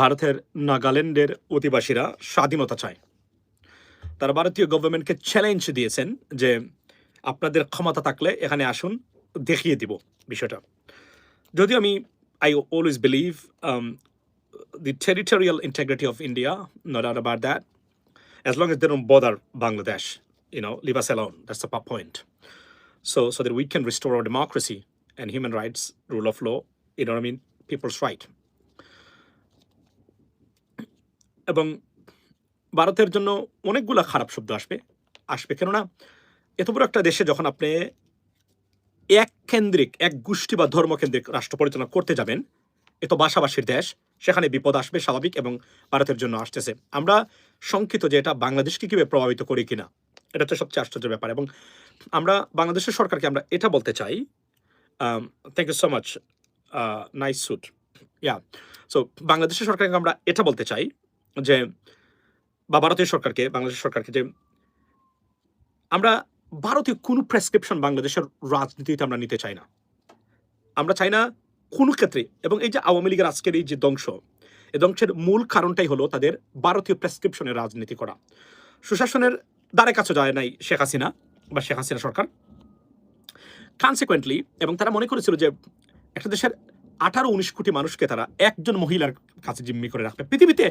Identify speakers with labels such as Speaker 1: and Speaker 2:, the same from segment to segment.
Speaker 1: ভারতের নাগাল্যান্ডের অধিবাসীরা স্বাধীনতা চায় তারা ভারতীয় গভর্নমেন্টকে চ্যালেঞ্জ দিয়েছেন যে আপনাদের ক্ষমতা থাকলে এখানে আসুন দেখিয়ে দিব বিষয়টা যদিও আমি I always believe India, no doubt about that. As long as they don't bother Bangladesh, you know, leave us alone. That's the po- point. So, so that we can restore our democracy and human rights, rule of law. You know what I mean? People's right. এবং ভারতের জন্য অনেকগুলো খারাপ শব্দ আসবে আসবে। কেননা এত বড় একটা দেশে যখন আপনি এক কেন্দ্রিক এক গোষ্ঠী বা ধর্মকেন্দ্রিক রাষ্ট্র পরিচালনা করতে যাবেন এত বাসাবাসীর দেশ, সেখানে বিপদ আসবে স্বাভাবিক এবং ভারতের জন্য আসতেছে। আমরা শঙ্কিত যে এটা বাংলাদেশকে কীভাবে প্রভাবিত করি কিনা, এটা তো সবচেয়ে আশ্চর্যের ব্যাপার। এবং আমরা বাংলাদেশের সরকারকে আমরা এটা বলতে চাই thank you so much nice suit yeah so বাংলাদেশের সরকারকে আমরা এটা বলতে চাই যে বা ভারতীয় সরকারকে, বাংলাদেশ সরকারকে যে আমরা ভারতীয় কোনো প্রেসক্রিপশন বাংলাদেশের রাজনীতিতে আমরা নিতে চাই না। আমরা চাই না কোনো ক্ষেত্রে এবং এই যে আওয়ামী লীগের আজকের এই যে ধ্বংস এই ধ্বংসের মূল কারণটাই হলো তাদের ভারতীয় প্রেসক্রিপশনের রাজনীতি করা। সুশাসনের দ্বারে কাছে যায় নাই শেখ হাসিনা বা শেখ হাসিনা সরকার। কনসিকুয়েন্টলি এবং তারা মনে করেছিল যে একটা দেশের আঠারো উনিশ কোটি মানুষকে তারা একজন মহিলার কাছে জিম্মি করে রাখবে। পৃথিবীতে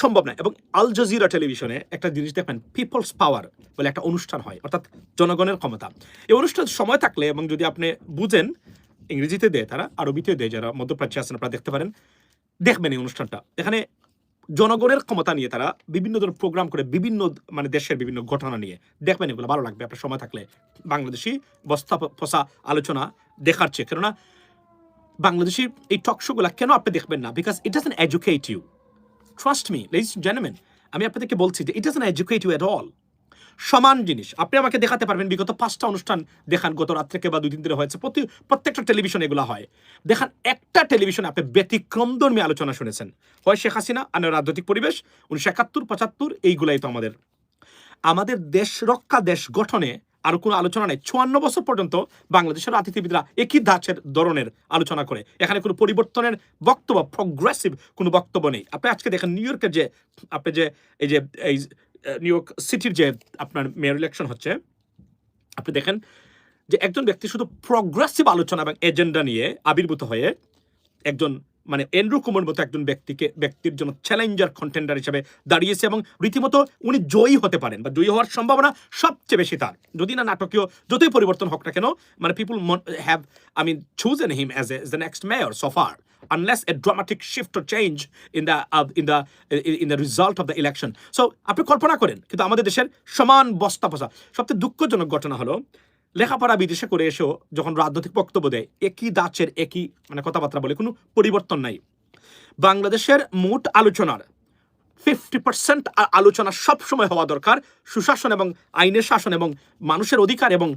Speaker 1: সম্ভব না এবং আল জাজিরা টেলিভিশনে একটা জিনিস দেখবেন পিপলস পাওয়ার বলে একটা অনুষ্ঠান হয়, অর্থাৎ জনগণের ক্ষমতা। এই অনুষ্ঠান সময় থাকলে এবং যদি আপনি বুঝেন, ইংরেজিতে দেয় তারা, আরবিতে দেয় যারা মধ্যপ্রাচ্যে আছেন, আপনারা দেখতে পারেন, দেখবেন এই অনুষ্ঠানটা। এখানে জনগণের ক্ষমতা নিয়ে তারা বিভিন্ন ধরনের প্রোগ্রাম করে, বিভিন্ন মানে দেশের বিভিন্ন ঘটনা নিয়ে। দেখবেন এগুলো ভালো লাগবে, আপনার সময় থাকলে। বাংলাদেশি বস্তা ফসা আলোচনা দেখার চেয়ে, কেননা বাংলাদেশি এই টক শোগুলা কেন আপনি দেখবেন না? Because it doesn't educate you trust me ladies gentleman আমি আপনাদেরকে বলছি যে it doesn't educate you at all সমান জিনিস। আপনি আমাকে দেখাতে পারবেন বিগত পাঁচটা অনুষ্ঠান দেখান, গত রাত থেকে বা দুই দিন ধরে হয়েছে। প্রতি প্রত্যেকটা টেলিভিশন এগুলো হয়। দেখান একটা টেলিভিশনে আপনি ব্যতিক্রম ব্যতিক্রমধর্মী আলোচনা শুনেছেন। হয় শেখ হাসিনা, আর রাজনৈতিক পরিবেশ, উনিশশো একাত্তর, পঁচাত্তর, এইগুলাই তো আমাদের। আমাদের দেশ রক্ষা, দেশ গঠনে আর কোনো আলোচনা নেই। চুয়ান্ন বছর পর্যন্ত বাংলাদেশের রাজনীতিবিদরা একই ধাঁচের ধরনের আলোচনা করে। এখানে কোনো পরিবর্তনের বক্তব্য প্রগ্রেসিভ কোনো বক্তব্য নেই। আপনি আজকে দেখেন নিউ ইয়র্কের যে, আপনি যে, এই যে, এই নিউ ইয়র্ক সিটির যে আপনার মেয়র ইলেকশন হচ্ছে, আপনি দেখেন যে একজন ব্যক্তি শুধু প্রগ্রেসিভ আলোচনা এবং এজেন্ডা নিয়ে আবির্ভূত হয়ে একজন মানে এন্ড্রু কুমার মতো একজন ব্যক্তিকে ব্যক্তির জন্য চ্যালেঞ্জার কন্টেন্ডার হিসেবে দাঁড়িয়েছে এবং রীতিমতো উনি জয়ী হতে পারেন বা জয়ী হওয়ার সম্ভাবনা সবচেয়ে বেশি তার। যদি না নাটকীয় যতই পরিবর্তন হোক না কেন মানে people have I mean choose and him as a the next mayor so far unless a dramatic shift or change in the uh, in the in the of the election. So আপনি কল্পনা করেন কিন্তু আমাদের দেশের সমান বস্তা পচা সবচেয়ে দুঃখজনক ঘটনা হলো লেখাপড়া বিদেশে করে এসেও যখন রাজনৈতিক বক্তব্য দেয়, একই দাচের একই মানে কথাবার্তা বলে কোনো পরিবর্তন নাই। বাংলাদেশের মোট আলোচনার ফিফটি পার্সেন্ট আলোচনা সবসময় হওয়া দরকার সুশাসন এবং আইনের শাসন এবং মানুষের অধিকার এবং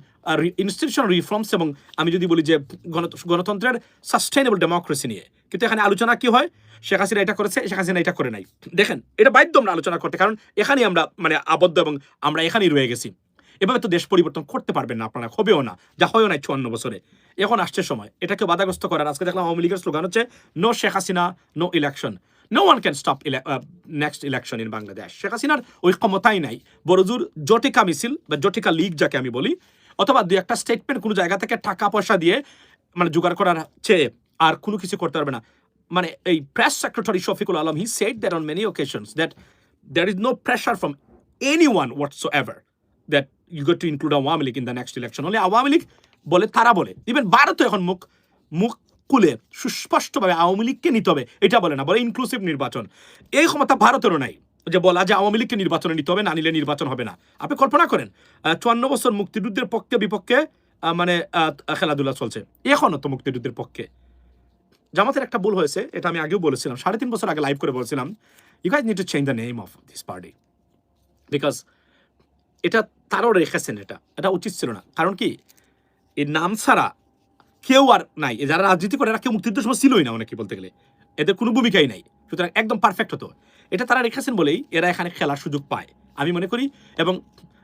Speaker 1: ইনস্টিটিউশনাল রিফর্মস এবং আমি যদি বলি যে গণত- গণতন্ত্রের সাস্টেনেবল ডেমোক্রেসি নিয়ে। কিন্তু এখানে আলোচনা কি হয়? শেখ হাসিনা এটা করেছে, শেখ হাসিনা এটা করে নাই। দেখেন, এটা বাধ্য আমরা আলোচনা করতে, কারণ এখানেই আমরা মানে আবদ্ধ এবং আমরা এখানেই রয়ে গেছি। এভাবে তো দেশ পরিবর্তন করতে পারবেন না আপনারা, হবেও না, যা হয়েও না চুয়ান্ন বছরে। এখন আসছে সময়, এটাকে বাধাগ্রস্ত করার। আজকে দেখলাম আওয়ামী লীগের স্লোগান হচ্ছে no Sheikh Hasina no election no one can stop next election in Bangladesh Sheikh হাসিনার ওই ক্ষমতাই নাই। বড়জুর জটিকা মিছিল, বা জটিকা লীগ যাকে আমি বলি, অথবা দুই একটা স্টেটমেন্ট কোনো জায়গা থেকে টাকা পয়সা দিয়ে মানে জোগাড় করার চেয়ে আর কোনো কিছু করতে পারবে না। মানে এই press secretary Shafiqul Alam he said that on many occasions that there is from pressure from anyone ever that you got to include Awami League in the next election. Only Awami League বলে, তারা বলে। Even ভারতও এখন মুখ মুখ খুলে সুস্পষ্টভাবে আওয়ামী লীগকে নিতে হবে। এটা বলে না, বলে ইনক্লুসিভ নির্বাচন। এই ক্ষমতা ভারতেরও নাই। যে বলা যে আওয়ামী লীগকে নির্বাচনে নিতে হবে, না নিলে নির্বাচন হবে না। আপনি কল্পনা করেন চুয়ান্ন বছর মুক্তিযুদ্ধের পক্ষে বিপক্ষে মানে খেলাধুলা চলছে। এখনও তো মুক্তিযুদ্ধের পক্ষে। জামাতের একটা ভুল হয়েছে, এটা আমি আগেও বলেছিলাম, সাড়ে তিন বছর আগে লাইভ করে বলছিলাম। You guys need to change the name of this party because এটা তারও রেখেছেন এটা এটা উচিত ছিল না। কারণ কি? এই নাম ছাড়া কেউ আর নাই। যারা রাজনীতি করে, এরা কেউ মুক্তিযুদ্ধের সময় ছিলই না অনেকে বলতে গেলে। এদের কোনো ভূমিকাই নাই। সুতরাং একদম পারফেক্ট হতো। এটা তারা রেখেছেন বলেই এরা এখানে খেলার সুযোগ পায়, আমি মনে করি। এবং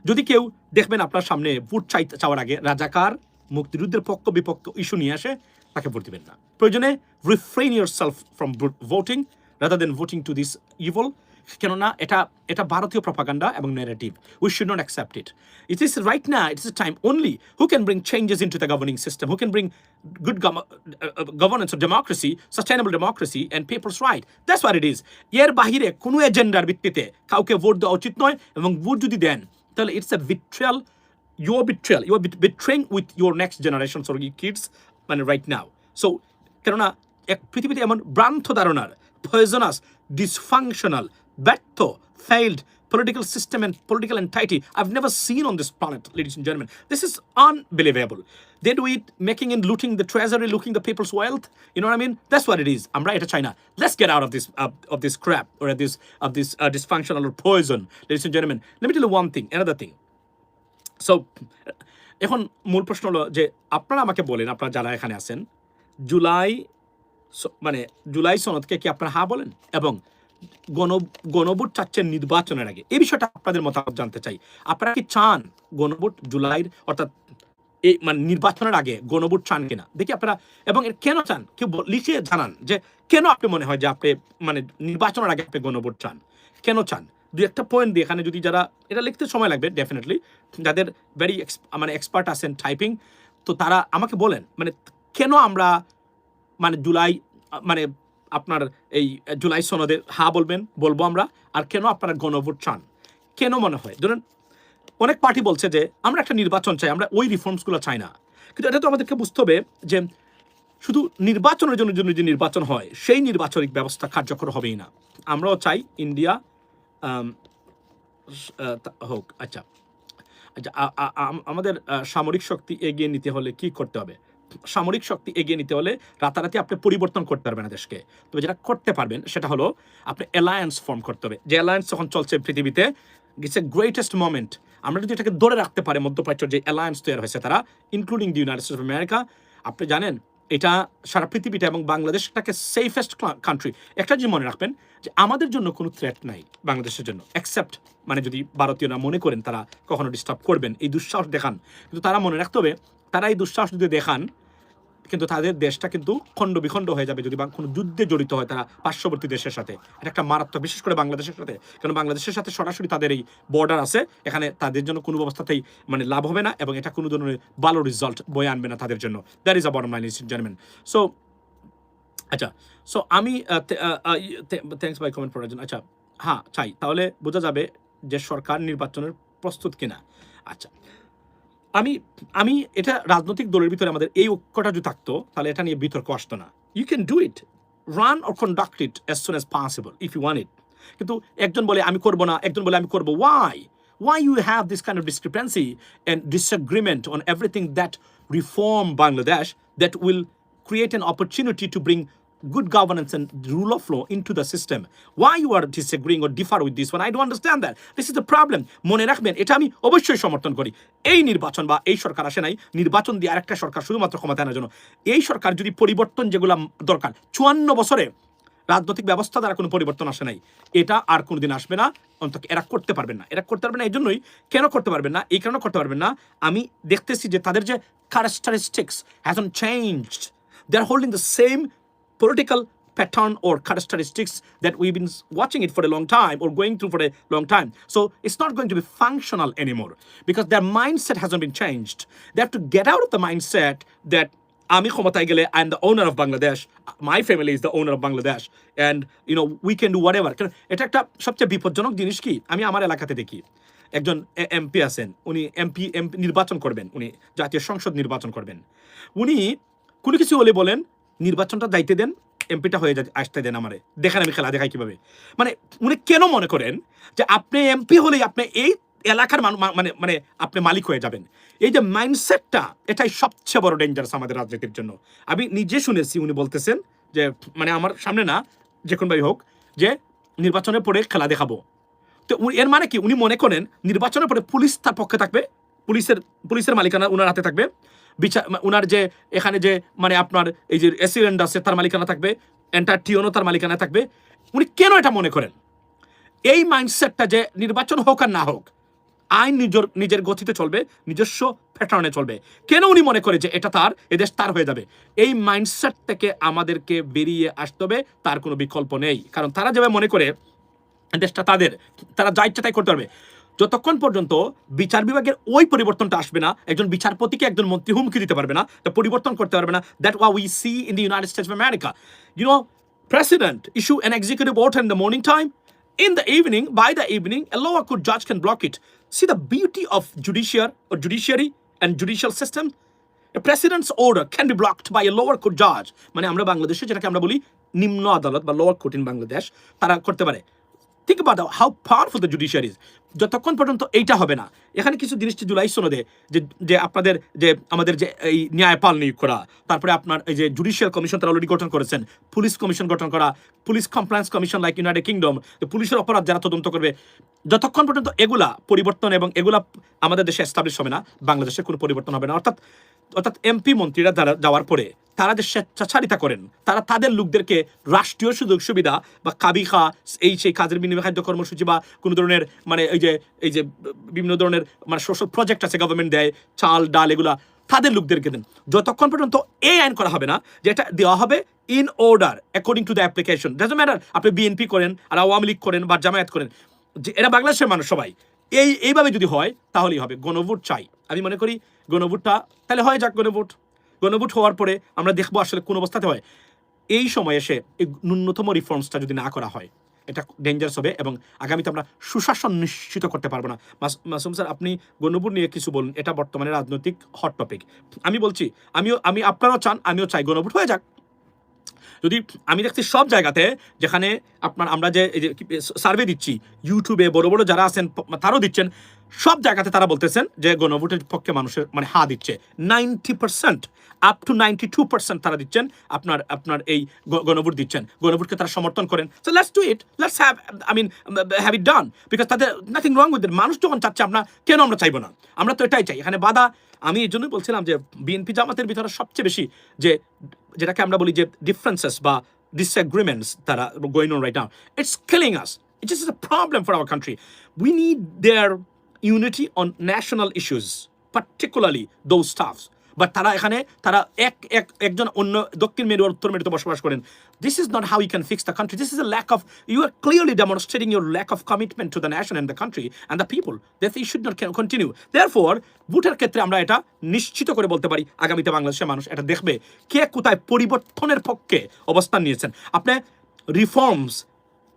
Speaker 1: যদি কেউ দেখবেন আপনার সামনে ভোট চাই, চাওয়ার আগে রাজাকার, মুক্তিযুদ্ধের পক্ষ, বিপক্ষ ইস্যু নিয়ে আসে, তাকে ভোট দিবেন না। প্রয়োজনে refrain yourself from voting rather than voting to this evil কেননা এটা এটা ভারতীয় প্রপাগান্ডা এবং negative we should not accept it it is right না it is a time only who can bring changes into the governing system who can bring uh, governance of democracy, sustainable democracy, and people's right. That's what it is. এর বাহিরে কোনো এজেন্ডার ভিত্তিতে কাউকে vote দেওয়া উচিত নয় এবং ভোট যদি দেন তাহলে it's a betrayal your betrayal your betraying with your next generation সর কিডস মানে রাইট নাও সো কেননা এক পৃথিবীতে এমন ভ্রান্ত ধারণার পয়জনাস ডিসফাংশনাল ব্যর্থ failed political system and political entity I've never seen on this planet, ladies and gentlemen. This is unbelievable. They do it making and looting the treasury, looting the people's wealth. You know what I mean? That's what it is. I'm right at China. Let's get out of this uh, of this crap or of this of this uh, dysfunctional or poison, ladies and gentlemen. Let me tell you one thing, another thing. So এখন মূল প্রশ্ন হলো যে আপনারা আমাকে বলেন আপনারা যারা এখানে আছেন জুলাই স- মানে জুলাই সনদকে কি আপনারা হা বলেন এবং গণ, গণভোট চাচ্ছেন নির্বাচনের আগে। এই বিষয়টা আপনাদের মতামত জানতে চাই। আপনারা কি চান গণভোট জুলাইয়ের, অর্থাৎ এই মানে নির্বাচনের আগে গণভোট চান কিনা? দেখি আপনারা, এবং এর কেন চান? কেউ লিখে জানান যে, কেন আপনি মনে হয় যে আপনি মানে নির্বাচনের আগে আপনি গণভোট চান? কেন চান? দুই একটা পয়েন্ট দিয়ে এখানে যদি যারা, এটা লিখতে সময় লাগবে ডেফিনেটলি যাদের ভেরি মানে এক্সপার্ট আছেন টাইপিং তো তারা আমাকে বলেন মানে কেন আমরা মানে জুলাই মানে আপনার এই জুলাই সনদে হা বলবেন, বলব আমরা, আর কেন আপনারা গণভোট চান? কেন মনে হয়? ধরুন, অনেক পার্টি বলছে যে, আমরা একটা নির্বাচন চাই, আমরা ওই রিফর্মসগুলো চাই না। কিন্তু এটা তো আমাদেরকে বুঝতে হবে যে, শুধু নির্বাচনের জন্য জন্য যে নির্বাচন হয়, সেই নির্বাচনিক ব্যবস্থা কার্যকর হবেই না। আমরাও চাই ইন্ডিয়া হোক আচ্ছা। আচ্ছা আমাদের সামরিক শক্তি এগিয়ে নিতে হলে কি করতে হবে? সামরিক শক্তি এগিয়ে নিতে হলে রাতারাতি আপনি পরিবর্তন করতে পারবেন দেশকে। তবে যেটা করতে পারবেন সেটা হলো আপনি অ্যালায়েন্স ফর্ম করতে হবে। যে অ্যালায়েন্স যখন চলছে পৃথিবীতে ইটস এ গ্রেটেস্ট মোমেন্ট আমরা যদি এটাকে ধরে রাখতে পারি মধ্যপ্রাচ্যের যে অ্যালায়েন্স তৈরি হয়েছে তারা including the United States of America আপনি জানেন, এটা সারা পৃথিবীটা এবং বাংলাদেশটাকে সেফেস্ট কান্ট্রি একটা জিনিস মনে রাখবেন, যে আমাদের জন্য কোনো থ্রেট নাই বাংলাদেশের জন্য অ্যাকসেপ্ট মানে যদি ভারতীয়রা মনে করেন তারা কখনো ডিস্টার্ব করবেন, এই দুঃসাহস দেখান। কিন্তু তারা মনে রাখতে হবে তারা এই দুঃসাহস যদি দেখান, কিন্তু তাদের দেশটা কিন্তু খণ্ড বিখণ্ড হয়ে যাবে যদি কোনো যুদ্ধে জড়িত হয় তারা পার্শ্ববর্তী দেশের সাথে। এটা একটা মারাত্মক, বিশেষ করে বাংলাদেশের সাথে। কারণ বাংলাদেশের সাথে সরাসরি তাদের এই বর্ডার আছে। এখানে তাদের জন্য কোনো অবস্থাতেই মানে লাভ হবে না এবং এটা কোনো ধরনের ভালো রেজাল্ট বয়ে আনবে না তাদের জন্য। That is a bottom line gentleman so আচ্ছা সো আমি থ্যাংকস বাই কমেন্ট করার জন্য আচ্ছা হ্যাঁ চাই। তাহলে বোঝা যাবে যে সরকার নির্বাচনের প্রস্তুত কিনা। আচ্ছা আমি আমি এটা রাজনৈতিক দলের ভিতরে আমাদের এই ঐক্যটা যদি থাকতো, তাহলে এটা নিয়ে বিতর্ক আসতো না। You can do it run or conduct it as soon as possible if you want it কিন্তু একজন বলে, আমি করব না, একজন বলে, আমি করব। Why why you have this kind of discrepancy and disagreement on everything that reform Bangladesh that will create an opportunity to bring good governance and rule of law into the system. Why you are disagreeing or differ with this one, I don't understand that. This is the problem. মনে রাখবেন এটা আমি অবশ্যই সমর্থন করি। এই নির্বাচন বা এই সরকার আসে নাই নির্বাচন দিয়ে আরেকটা সরকার শুধুমাত্র ক্ষমতা আনার জন্য। এই সরকার যদি পরিবর্তন যেগুলো দরকার চুয়ান্ন বছরে রাজনৈতিক ব্যবস্থা দ্বারা কোনো পরিবর্তন আসে নাই এটা আর কোনোদিন আসবে না। অন্তত এরা করতে পারবেন না। এরা করতে পারবে না এই জন্যই কেন করতে পারবেন না এই কারণে করতে পারবেন না। আমি দেখতেছি যে তাদের যে characteristics hasn't changed. They're holding the same political pattern or characteristics that we've been watching it for a long time or going through for a long time. So it's not going to be functional anymore because their mindset hasn't been changed. They have to get out of the mindset that আমি ক্ষমতায় গেলে I am the owner of Bangladesh my family is the owner of Bangladesh and you know we can do whatever এটা একটা সবচেয়ে বিপজ্জনক জিনিস কি আমি আমার এলাকাতে দেখি একজন এমপি আছেন উনি এমপি এমপি নির্বাচন করবেন উনি জাতীয় সংসদ নির্বাচন করবেন উনি কোনো কিছু হলে বলেন নির্বাচনটা দায়িত্বে দেন, এমপিটা হয়ে যা আসতে দেন আমারে। দেখেন আমি খেলা দেখাই কীভাবে। মানে উনি কেন মনে করেন যে আপনি এমপি হলেই আপনি এই এলাকার মানে মানে আপনি মালিক হয়ে যাবেন? এই যে মাইন্ডসেটটা এটাই সবচেয়ে বড় ডেঞ্জারাস আমাদের রাজনীতির জন্য। আমি নিজে শুনেছি উনি বলতেছেন যে মানে আমার সামনে না, যে কোনোভাবে হোক, যে নির্বাচনের পরে খেলা দেখাবো। তো এর মানে কি? উনি মনে করেন নির্বাচনের পরে পুলিশ তার পক্ষে থাকবে, পুলিশের পুলিশের মালিকানা উনার হাতে থাকবে। বিচার উনার যে এখানে যে মানে আপনার এই যে এসিডেন্ট আছে, তার মালিকানা থাকবে এন্টার টিওনও তার মালিকানা থাকবে, উনি কেন এটা মনে করেন? এই মাইন্ডসেটটা যে নির্বাচন হোক আর না হোক, আইন নিজের নিজের গতিতে চলবে, নিজস্ব প্যাটার্নে চলবে। কেন উনি মনে করে যে এটা তার এদেশ তার হয়ে যাবে? এই মাইন্ডসেট থেকে আমাদেরকে বেরিয়ে আসতে হবে, তার কোনো বিকল্প নেই। কারণ তারা যেভাবে মনে করে, দেশটা তাদের, তারা যা ইচ্ছা তাই করতে পারবে। যতক্ষণ পর্যন্ত বিচার বিভাগের ওই পরিবর্তনটা আসবে না, একজন বিচারপতিকে একজন মন্ত্রী হুমকি দিতে পারবে না, তা পরিবর্তন করতে পারবে না দ্যাট ওয়া we see in the United States of America you know president issue an executive order in the morning time in the evening by the evening এলো আ কুড জাজ can block it see the beauty of judiciary O judiciary and judicial system president's order can be blocked by a lower court জাজ মানে আমরা বাংলাদেশে যেটাকে আমরা বলি নিম্ন আদালত বা লোয়ার কোর্ট ইন বাংলাদেশ তারা করতে পারে। Think about how powerful the judiciary's যতক্ষণ পর্যন্ত এইটা হবে না, এখানে কিছু জিনিসটি জুলাই সনদে, যে যে আপনাদের, যে আমাদের যে এই ন্যায়পাল নিয়োগ করা, তারপরে আপনার এই যে জুডিশিয়াল কমিশন তারা অলরেডি গঠন করেছেন পুলিশ কমিশন গঠন করা police compliance commission like United Kingdom পুলিশের অপরাধ যারা তদন্ত করবে, যতক্ষণ পর্যন্ত এগুলা পরিবর্তন এবং এগুলা আমাদের দেশে এস্টাবলিশ হবে না, বাংলাদেশে কোনো পরিবর্তন হবে না। অর্থাৎ অর্থাৎ এমপি মন্ত্রীরা যারা যাওয়ার পরে তারা যে স্বেচ্ছাচারিতা করেন, তারা তাদের লোকদেরকে রাষ্ট্রীয় সুযোগ সুবিধা বা কাবিখা, এই সেই কাজের বিনিময় খাদ্য কর্মসূচি বা কোনো ধরনের মানে এই যে এই যে বিভিন্ন ধরনের মানে সোশ্যাল প্রজেক্ট আছে গভর্নমেন্ট দেয়, চাল, ডাল এগুলা, তাদের লোকদেরকে দেন। যতক্ষণ পর্যন্ত এই আইন করা হবে না যেটা দেওয়া হবে in order according to the application does matter আপনি বিএনপি করেন, আর আওয়ামী লীগ করেন, বা জামায়াত করেন, যে এরা বাংলাদেশের মানুষ সবাই, এই, এইভাবে যদি হয়, তাহলেই হবে, গণভোট চাই। আমি মনে করি, গণভোটটা, তাহলে হয় যাক গণভোট। গণভোট হওয়ার পরে আমরা দেখব আসলে কোন অবস্থাতে হয়। এই সময় এসে এই ন্যূনতম রিফর্মসটা যদি না করা হয়, এটা ডেঞ্জারাস হবে এবং আগামীতে আমরা সুশাসন নিশ্চিত করতে পারব না। মাস- মাসুম স্যার, আপনি গণভোট নিয়ে কিছু বলুন, এটা বর্তমানে রাজনৈতিক হট টপিক আমি বলছি, আমিও, আমি আপনারাও চান, আমিও চাই গণভোট হয়ে যাক। যদি আমি দেখছি সব জায়গাতে যেখানে আপনার, আমরা যে সার্ভে দিচ্ছি ইউটিউবে বড় বড় যারা আছেন, তারাও দিচ্ছেন সব জায়গাতে তারা বলতেছেন যে গণভোটের পক্ষে মানুষের মানে হা দিচ্ছে। Ninety percent up to ninety two percent তারা দিচ্ছেন, আপনার আপনার এই গণভোট দিচ্ছেন। গণভোটকে তারা সমর্থন করেন। So let's do it let's have I mean have it done because তাদের নাথিং রং উইথ মানুষ যখন চাচ্ছে আপনার কেন আমরা চাইব না? আমরা তো এটাই চাই। এখানে বাধা, আমি এই জন্যই বলছিলাম যে বিএনপি জামাতের ভিতরে সবচেয়ে বেশি যে, যেটাকে আমরা বলি যে ডিফারেন্সেস বা disagreements that are going on right now, it's killing us it is a problem country we need their unity on national issues particularly though stuff but তারা এখানে, তারা এক এক, একজন অন্য দক্ষিণ মেরু উত্তর মেরুতে বসবাস করেন। This is not how you can fix the country this is lack of you are clearly demonstrating your lack of commitment to the nation and the country and the people that you should not continue therefore বুটের ক্ষেত্রে আমরা এটা নিশ্চিত করে বলতে পারি, আগামীতে বাংলাদেশের মানুষ এটা দেখবে। কে কোথায় পরিবর্তনের পক্ষে অবস্থান নিয়েছেন? আপনি রিফর্মস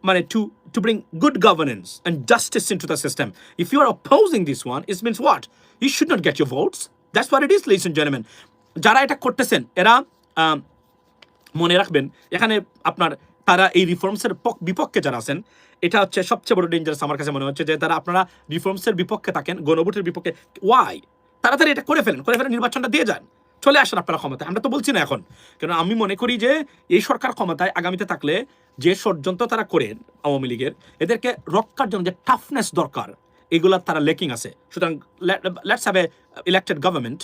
Speaker 1: মানে to to bring good governance and justice into the system. If you are opposing this one, it means what? You should not get your votes. That's what it is, ladies and gentlemen. যারা এটা করতেছেন এরা মনে রাখবেন এখানে আপনার তারা এই রিফর্মসের বিপক্ষে যারা আছেন এটা হচ্ছে সবচেয়ে বড় ডেঞ্জারাস আমার কাছে মনে হচ্ছে যে তারা আপনারা রিফর্মসের বিপক্ষে থাকেন গণভোটের বিপক্ষে ওয়াই তাড়াতাড়ি এটা করে ফেলেন করে ফেলেন নির্বাচনটা দিয়ে যান চলে আসেন আপনারা ক্ষমতায় আমরা তো বলছি না এখন কেন আমি মনে করি যে এই সরকার ক্ষমতায় আগামীতে থাকলে যে ষড়যন্ত্র তারা করেন আওয়ামী লীগের, এদেরকে রক্ষার জন্য যে টাফনেস দরকার এগুলার তারা লেকিং আছে। সুতরাং let's have a elected government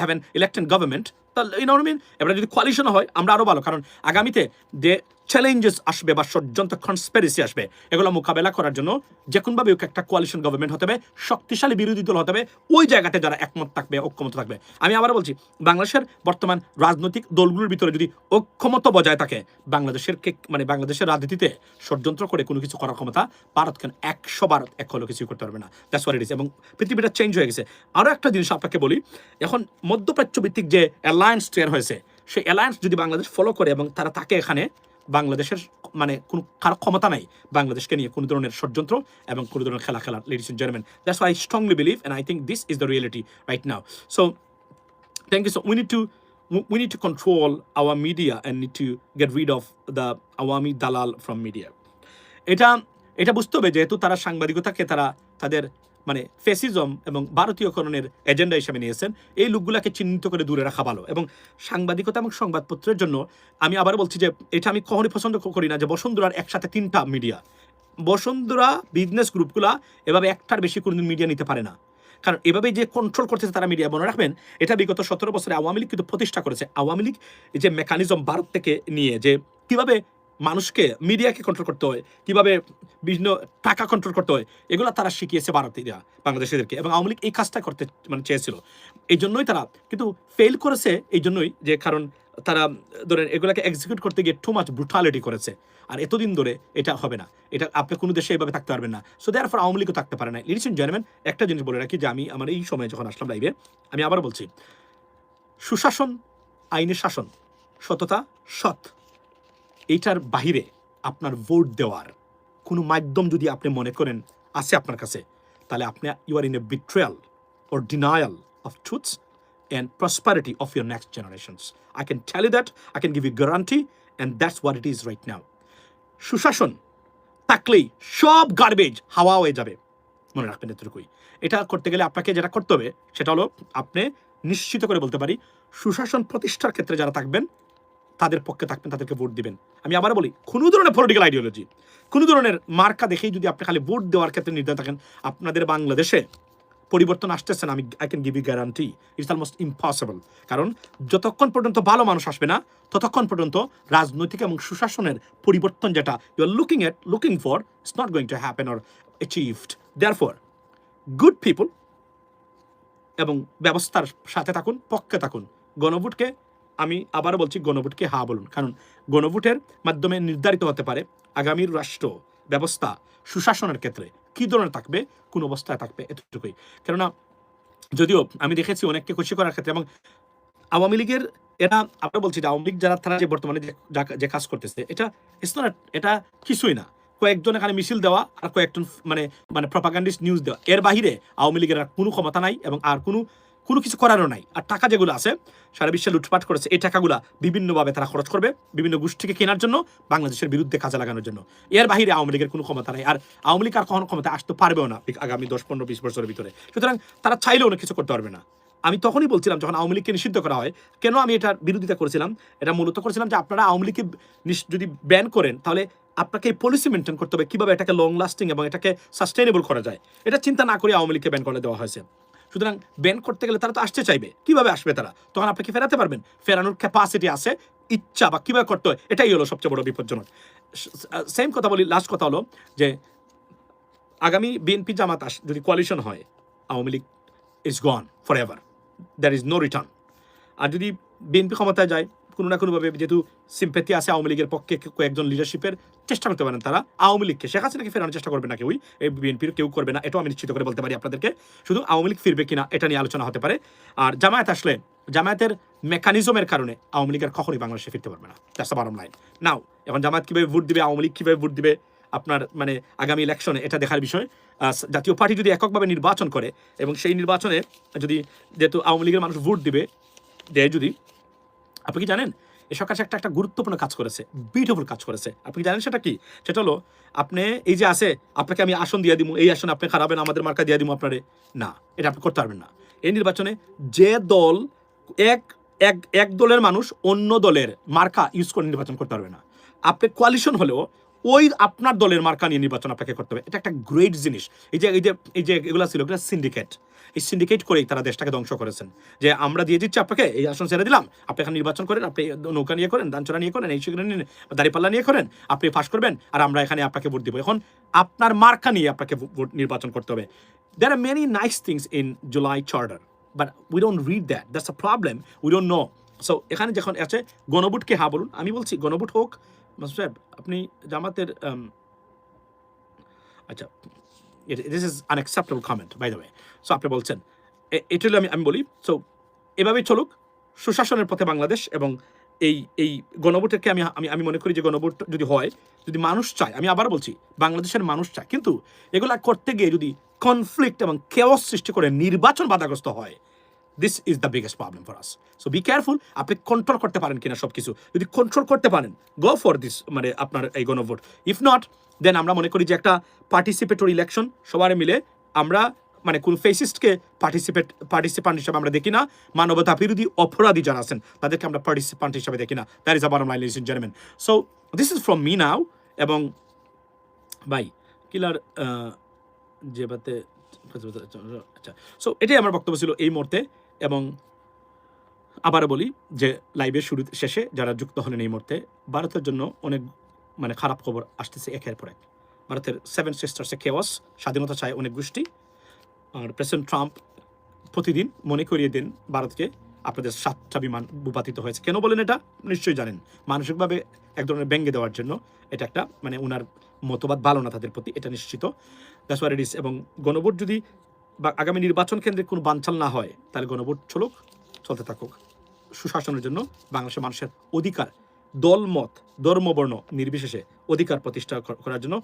Speaker 1: have an elected government তাহলে ইউ মিন এবার যদি কোয়ালিশন হয়, আমরা আরও ভালো, কারণ আগামীতে যে চ্যালেঞ্জেস আসবে বা ষড়যন্ত্র কনস্পেরেসি আসবে, এগুলো মোকাবেলা করার জন্য যে কোনোভাবে একটা কোয়ালিশন গভর্নমেন্ট হতে হবে, শক্তিশালী বিরোধী দল হতে হবে, ওই জায়গাতে যারা একমত থাকবে, ঐক্যমত থাকবে। আমি আবার বলছি, বাংলাদেশের বর্তমান রাজনৈতিক দলগুলোর ভিতরে যদি ঐক্যমত বজায় থাকে, বাংলাদেশের মানে বাংলাদেশের রাজনীতিতে ষড়যন্ত্র করে কোনো কিছু করার ক্ষমতা ভারত কেন একশো ভারত এক হলেও কিছু করতে পারবে না। দ্যাটস ওয়াট ইট ইস এবং পৃথিবীটা চেঞ্জ হয়ে গেছে। আরও একটা জিনিস আপনাকে বলি, এখন মধ্যপ্রাচ্য ভিত্তিক যে অ্যালায়েন্স তৈরি হয়েছে, সেই অ্যালায়েন্স যদি বাংলাদেশ ফলো করে এবং তারা তাকে এখানে বাংলাদেশের মানে কোনো কারও ক্ষমতা নাই, বাংলাদেশকে নিয়ে কোনো ধরনের ষড়যন্ত্র এবং কোনো ধরনের খেলা খেলা ladies and gentleman that's I strongly believe and I think this is the reality right now so thank you so, we need to, we need to control our media and need to get rid of the awami dalal from media. এটা এটা বুঝতে হবে যেহেতু তারা সাংবাদিকতাকে তারা তাদের মানে fascism এবং ভারতীয়করণের এজেন্ডা হিসেবে নিয়েছেন, এই লোকগুলাকে চিহ্নিত করে দূরে রাখা ভালো। এবং সাংবাদিকতা এবং সংবাদপত্রের জন্য আমি আবার বলছি যে, এটা আমি কখনই পছন্দ করি না যে বসুন্ধরার একসাথে তিনটা মিডিয়া। বসুন্ধরা বিজনেস গ্রুপগুলা এভাবে একটার বেশি কোনোদিন মিডিয়া নিতে পারে না। কারণ এভাবে যে কন্ট্রোল করতেছে তারা মিডিয়া মনে রাখবেন, এটা বিগত সতেরো বছরে আওয়ামী লীগ কিন্তু প্রতিষ্ঠা করেছে। আওয়ামী লীগ যে মেকানিজম ভারত থেকে নিয়ে যে কীভাবে মানুষকে, মিডিয়াকে কন্ট্রোল করতে হয়। কীভাবে বিভিন্ন টাকা কন্ট্রোল করতে হয়, এগুলো তারা শিখিয়েছে ভারতীয়রা বাংলাদেশিদেরকে এবং আওয়ামী লীগ এই কাজটা করতে মানে চেয়েছিল। এই জন্যই তারা কিন্তু ফেল করেছে, এই জন্যই যে কারণ তারা, ধরেন এগুলাকে এক্সিকিউট করতে গিয়ে টু মাচ ব্রুটালিটি করেছে। আর এতদিন ধরে এটা হবে না। এটা আপনি কোনো দেশে এইভাবে থাকতে পারবেন না। সো দেয়ার ফর আওয়ামী লীগও থাকতে পারে না লিডিস জেন্টলম্যান একটা জিনিস বলে রাখি যে আমি আমার এই সময় যখন আসলাম লাইভে আমি আবার বলছি, সুশাসন, আইনের শাসন, সততা, সৎ। এইটার বাহিরে আপনার ভোট দেওয়ার কোনো মাধ্যম যদি আপনি মনে করেন আছে আপনার কাছে তাহলে আপনি you are in a betrayal or denial of and prosperity of your next generations. I can tell you that, I can give you guarantee, and that's what it is right now. সুশাসন থাকলেই সব garbage হাওয়া হয়ে যাবে মনে রাখবেন এতটুকুই এটা করতে গেলে আপনাকে যেটা করতে হবে সেটা হলো আপনি নিশ্চিত করে বলতে পারি সুশাসন প্রতিষ্ঠার ক্ষেত্রে যারা থাকবেন তাদের পক্ষে থাকবেন, তাদেরকে ভোট দিবেন। আমি আবার বলি, কোনো ধরনের পলিটিক্যাল আইডিওলজি কোনো ধরনের মার্কা দেখেই যদি আপনি খালি ভোট দেওয়ার ক্ষেত্রে নির্ধারণ থাকেন, আপনাদের বাংলাদেশে পরিবর্তন আসতেছে না। আমি I can give you guarantee it's almost impossible কারণ যতক্ষণ পর্যন্ত ভালো মানুষ আসবে না, ততক্ষণ পর্যন্ত রাজনৈতিক এবং সুশাসনের পরিবর্তন যেটা you are looking at looking for it's not going to happen or achieved therefore good people এবং ব্যবস্থার সাথে থাকুন, পক্ষে থাকুন। গণভোটকে আমি আবারও বলছি গণভোটকে হা বলুন। কারণ গণভোটের মাধ্যমে নির্ধারিত হতে পারে আগামীর রাষ্ট্র ব্যবস্থা সুশাসনের ক্ষেত্রে কী ধরনের থাকবে, কোন অবস্থায় থাকবে এতটুকুই। কেননা যদিও আমি দেখেছি অনেককে খুশি করার ক্ষেত্রে এবং আওয়ামী লীগের এটা আমরা বলছি যে আওয়ামী লীগ যারা তারা যে বর্তমানে যে কাজ করতেছে, এটা ইটস এটা কিছুই না। কয়েকজন এখানে মিছিল দেওয়া আর কয়েকজন মানে মানে প্রপাগান্ডিস্ট নিউজ দেওয়া। এর বাহিরে আওয়ামী লীগের আর কোনো ক্ষমতা নাই এবং আর কোনো কোনো কিছু করারও নাই। আর টাকা যেগুলো আছে, সারা বিশ্বে লুটপাট করেছে, এই টাকাগুলা বিভিন্নভাবে তারা খরচ করবে বিভিন্ন গোষ্ঠীকে কেনার জন্য, বাংলাদেশের বিরুদ্ধে কাজে লাগানোর জন্য। এর বাহিরে আওয়ামী লীগের কোনো ক্ষমতা নাই। আর আওয়ামী লীগ আর কখনো ক্ষমতা আসতে পারবেও না আগামী দশ, পনেরো, বিশ বছরের ভিতরে। সুতরাং তারা চাইলেও অনেক কিছু করতে পারবে না। আমি তখনই বলছিলাম, যখন আওয়ামী লীগকে নিষিদ্ধ করা হয়, কেন আমি এটার বিরোধিতা করেছিলাম? এটা মূলত করেছিলাম যে আপনারা আওয়ামী লীগকে যদি ব্যান করেন, তাহলে আপনাকে এই পলিসি মেনটেন করতে হবে কীভাবে এটাকে লং লাস্টিং এবং এটাকে সাস্টেনেবল করা যায়। এটা চিন্তা না করে আওয়ামী লীগকে ব্যান করে দেওয়া হয়েছে। সুতরাং ব্যান করতে গেলে তারা তো আসতে চাইবে। কীভাবে আসবে তারা? তখন আপনাকে ফেরাতে পারবেন। ফেরানোর ক্যাপাসিটি আছে, ইচ্ছা বা কীভাবে করতে হয়, এটাই হলো সবচেয়ে বড় বিপজ্জনক। সেম কথা বলি লাস্ট কথা হলো যে, আগামী বিএনপি জামাত আস, যদি কোয়ালিশন হয়, Awami League is gone forever there is no return আর যদি বিএনপি ক্ষমতায় যায় কোনো না কোনোভাবে যেহেতু সিম্পেথি আছে আওয়ামী লীগের পক্ষে কয়েকজন লিডারশিপের চেষ্টা করতে পারেন তারা। আওয়ামী লীগকে শেখ হাসিনাকে ফেরানোর চেষ্টা করবে না কেউই এই বিএনপির কেউ করবে না, এটাও আমি নিশ্চিত করে বলতে পারি আপনাদেরকে। শুধু আওয়ামী লীগ ফিরবে কিনা, এটা নিয়ে আলোচনা হতে পারে। আর জামায়াত আসলে, জামায়াতের মেকানিজমের কারণে আওয়ামী লীগের কখনোই বাংলাদেশে ফিরতে পারবে না। That's the bottom line now এখন জামায়াত কীভাবে ভোট দিবে, আওয়ামী লীগ কীভাবে ভোট দিবে, আপনার মানে আগামী ইলেকশনে এটা দেখার বিষয়। জাতীয় পার্টি যদি এককভাবে নির্বাচন করে, এবং সেই নির্বাচনে যদি যেহেতু আওয়ামী লীগের মানুষ ভোট দিবে, দেয় যদি আপনি কি জানেন? এই সরকার একটা একটা গুরুত্বপূর্ণ কাজ করেছে বিউটিফুল কাজ করেছে। আপনি জানেন সেটা কি? সেটা হলো, আপনি এই যে আছে, আপনাকে আমি আসন দিয়ে দিব এই আসন আপনি খারাপেন, আমাদের মার্কা দিয়ে দিব আপনারে। না, এটা আপনি করতে পারবেন না। এই নির্বাচনে যে দল, এক এক এক দলের মানুষ অন্য দলের মার্কা ইউজ করে নির্বাচন করতে পারবে না। আপনি কোয়ালিশন হলেও ওই আপনার দলের মার্কা নিয়ে নির্বাচন আপনাকে করতে হবে। এটা একটা গ্রেট জিনিস। এই যে এই যে এই যে এগুলো ছিল, এগুলো সিন্ডিকেট এই সিন্ডিকেট করে তারা দেশটাকে ধ্বংস করেছেন। যে আমরা দিয়ে দিচ্ছি আপনাকে, এই আসন ছেড়ে দিলাম, আপনি এখন নির্বাচন করেন, আপনি নৌকা নিয়ে করেন দানচরা নিয়ে করেন, এই সেগুলো নিয়ে দাঁড়িপাল্লা নিয়ে করেন, আপনি ফাঁস করবেন, আর আমরা এখানে আপনাকে ভোট দিব। এখন আপনার মার্কা নিয়ে আপনাকে ভোট নির্বাচন করতে হবে। There are many nice things in July charter, but we don't read that. That's a problem. We don't know. So, এখানে যখন আছে, গণভোটকে হ্যাঁ বলুন, আমি বলছি গণভোট হোক সাহেব, আপনি জামাতের আচ্ছা this is unacceptable comment by the way so আপনি বলছেন এটা হলো আমি আমি বলি সো এভাবেই চলুক, সুশাসনের পথে বাংলাদেশ এবং এই এই গণভোটকে আমি আমি আমি মনে করি যে গণভোট যদি হয়, যদি মানুষ চায়, আমি আবার বলছি, বাংলাদেশের মানুষ চায়, কিন্তু এগুলা করতে গিয়ে যদি কনফ্লিক্ট এবং কেওস সৃষ্টি করে নির্বাচন বাধাগ্রস্ত হয় this is the biggest problem for us so be careful আপনি কন্ট্রোল করতে পারেন কিনা সব কিছু যদি কন্ট্রোল করতে পারেন গো ফর দিস মানে আপনার এই গণভোট। ইফ নট দেন আমরা মনে করি যে একটা পার্টিসিপেটরি ইলেকশন সবার মিলে আমরা মানে কোন ফেসিস্টকে পার্টিসিপেট পার্টিসিপান্ট হিসাবে আমরা দেখি না। মানবতা বিরোধী অপরাধী যারা আছেন, তাদেরকে আমরা পার্টিসিপান্ট হিসাবে দেখি না। দ্যাট ইজ আবার লিস in gentleman so this is from me now এবং ভাই কিলার যে বাতে আচ্ছা সো এটাই আমার বক্তব্য ছিল এই মুহূর্তে, এবং আবারও বলি যে লাইভের শুরু শেষে যারা যুক্ত হলেন এই মুহূর্তে, ভারতের জন্য অনেক মানে খারাপ খবর আসতেছে একের পর এক। ভারতের সেভেন সিস্টার্সে কেওয়াস স্বাধীনতা চায় অনেক গোষ্ঠী। আর প্রেসিডেন্ট ট্রাম্প প্রতিদিন মনে করিয়ে দেন ভারতকে, আপনাদের সাতটা বিমান ভূপাতিত হয়েছে। কেন বলেন এটা? নিশ্চয়ই জানেন। মানসিকভাবে এক ধরনের ব্যঙ্গে দেওয়ার জন্য এটা একটা মানে ওনার মতবাদ ভালো না তাদের প্রতি, এটা নিশ্চিত। দ্যাটস এবং গণভোট যদি বা আগামী নির্বাচন কেন্দ্রে কোনো বানচাল না হয়, তাহলে গণভোট চলুক, চলতে থাকুক। সুশাসনের জন্য বাংলাদেশের মানুষের অধিকার দলমত ধর্মবর্ণ নির্বিশেষে অধিকার প্রতিষ্ঠা করার জন্য